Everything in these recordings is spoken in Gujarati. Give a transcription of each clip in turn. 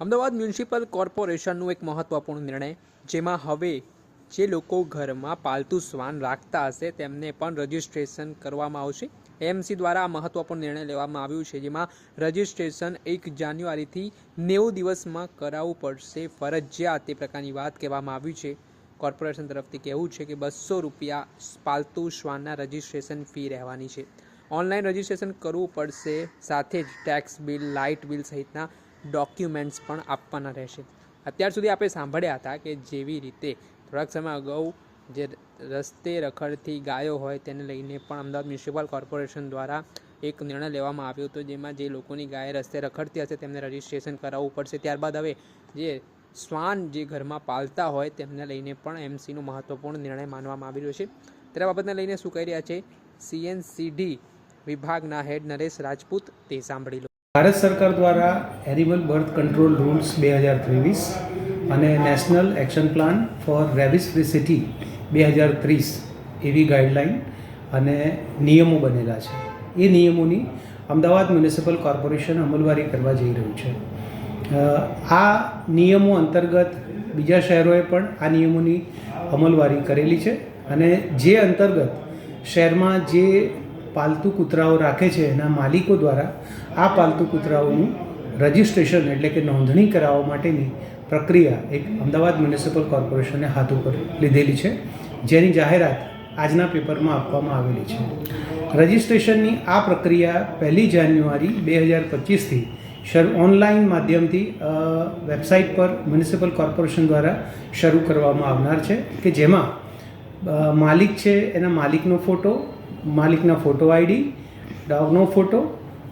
અમદાવાદ મ્યુનિસિપલ કોર્પોરેશનનું એક મહત્વપૂર્ણ નિર્ણય, જેમાં હવે જે લોકો ઘરમાં પાલતુ શ્વાન રાખતા હશે, તેમને પણ રજિસ્ટ્રેશન કરવામાં આવશે. એમસી દ્વારા આ મહત્વપૂર્ણ નિર્ણય લેવામાં આવ્યું છે, જેમાં રજિસ્ટ્રેશન એક જાન્યુઆરીથી નેવું દિવસમાં કરાવવું પડશે ફરજિયાત, તે પ્રકારની વાત કહેવામાં આવી છે. કોર્પોરેશન તરફથી કહેવું છે કે બસો રૂપિયા પાલતુ શ્વાનના રજિસ્ટ્રેશન ફી રહેવાની છે. ઓનલાઈન રજિસ્ટ્રેશન કરવું પડશે, સાથે જ ટેક્સ બિલ, લાઇટ બિલ સહિતના ડોક્યુમેન્ટ્સ પણ આપવાના રહેશે. અત્યાર સુધી આપણે સાંભળ્યા હતા કે જેવી રીતે થોડાક સમય અગાઉ જે રસ્તે રખડતી ગાયો હોય તેને લઈને પણ અમદાવાદ મ્યુનિસિપલ કોર્પોરેશન દ્વારા એક નિર્ણય લેવામાં આવ્યો હતો, જેમાં જે લોકોની ગાય રસ્તે રખડતી હશે તેમને રજિસ્ટ્રેશન કરાવવું પડશે. ત્યારબાદ હવે જે શ્વાન જે ઘરમાં પાલતા હોય તેમને લઈને પણ એમસીનો મહત્ત્વપૂર્ણ નિર્ણય માનવામાં આવી રહ્યો છે. ત્યારે બાબતને લઈને શું કહી રહ્યા છે? સીએનસીડી વિભાગના હેડ નરેશ રાજપૂત તે સાંભળી લો. ભારત સરકાર દ્વારા એનિમલ બર્થ કંટ્રોલ રૂલ્સ બે હજાર ત્રેવીસ અને national action plan for rabies free city બે હજાર ત્રીસ એવી ગાઈડલાઇન અને નિયમો બનેલા છે. એ નિયમોની અમદાવાદ મ્યુનિસિપલ કોર્પોરેશન અમલવારી કરવા જઈ રહ્યું છે. આ નિયમો અંતર્ગત બીજા શહેરોએ પણ આ નિયમોની અમલવારી કરેલી છે અને જે અંતર્ગત શહેરમાં જે પાલતુ કૂતરાઓ રાખે છે એના માલિકો દ્વારા આ પાલતુ કૂતરાઓનું રજિસ્ટ્રેશન એટલે કે નોંધણી કરાવવા માટેની પ્રક્રિયા એક અમદાવાદ મ્યુનિસિપલ કોર્પોરેશને હાથ ઉપર લીધેલી છે. જેની જાહેરાત આજના પેપરમાં આપવામાં આવેલી છે. રજિસ્ટ્રેશનની આ પ્રક્રિયા પહેલી જાન્યુઆરી બે હજાર પચીસથી શરૂ ઓનલાઈન માધ્યમથી વેબસાઇટ પર મ્યુનિસિપલ કોર્પોરેશન દ્વારા શરૂ કરવામાં આવનાર છે કે જેમાં માલિક છે એના માલિકનો ફોટો માલિકના ફોટો આઈડી ડોગનો ફોટો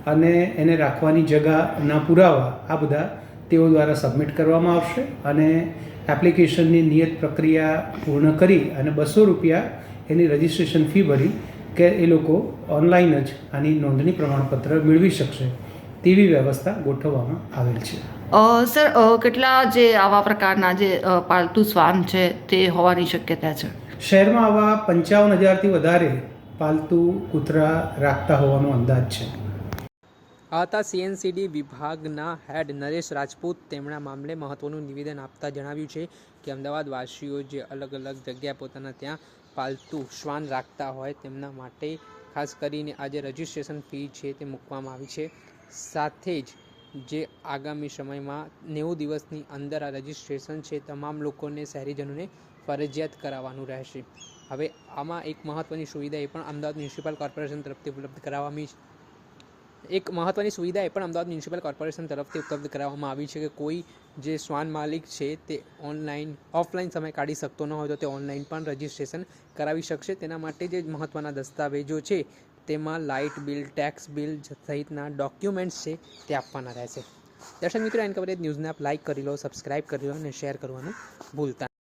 અને એને રાખવાની જગાના પુરાવા આ બધા તેઓ દ્વારા સબમિટ કરવામાં આવશે અને એપ્લિકેશનની નિયત પ્રક્રિયા પૂર્ણ કરી અને બસો રૂપિયા એની રજિસ્ટ્રેશન ફી ભરી કે એ લોકો ઓનલાઈન જ આની નોંધણી પ્રમાણપત્ર મેળવી શકશે તેવી વ્યવસ્થા ગોઠવવામાં આવેલ છે. સર કેટલા જે આવા પ્રકારના જે પાલતુ શ્વાન છે તે હોવાની શક્યતા છે? શહેરમાં આવા પંચાવન હજારથી વધારે પાલતુ કૂતરા રાખતા હોવાનો અંદાજ છે. આ હતા સીએનસીડી વિભાગના હેડ નરેશ રાજપૂત તેમના મામલે મહત્વનું નિવેદન આપતા જણાવ્યું છે કે અમદાવાદવાસીઓ જે અલગ અલગ જગ્યાએ પોતાના ત્યાં પાલતુ શ્વાન રાખતા હોય તેમના માટે ખાસ કરીને આજે રજિસ્ટ્રેશન ફી છે તે મૂકવામાં આવી છે. સાથે જ જે આગામી સમયમાં નેવું દિવસની અંદર આ રજિસ્ટ્રેશન છે, તમામ લોકોને, શહેરીજનોને ફરજિયાત કરાવવાનું રહેશે. હવે આમાં એક મહત્ત્વની સુવિધા એ પણ અમદાવાદ મ્યુનિસિપલ કોર્પોરેશન તરફથી ઉપલબ્ધ કરાવવામાં એક મહત્ત્વની સુવિધા એ પણ અમદાવાદ મ્યુનિસિપલ કોર્પોરેશન તરફથી ઉપલબ્ધ કરાવવામાં આવી છે કે કોઈ જે શ્વાન માલિક છે તે ઓનલાઈન, ઓફલાઈન સમય કાઢી શકતો ન હોય તો તે ઓનલાઈન પણ રજિસ્ટ્રેશન કરાવી શકશે. તેના માટે જે મહત્ત્વના દસ્તાવેજો છે તેમાં લાઇટ બિલ, ટેક્સ બિલ સહિતના ડોક્યુમેન્ટ્સ છે તે આપવાના રહેશે દર્શક મિત્રો, એન કવરેજ ન્યૂઝને આપ લાઇક કરી લો, સબસ્ક્રાઇબ કરી લો અને શેર કરવાનું ભૂલતા.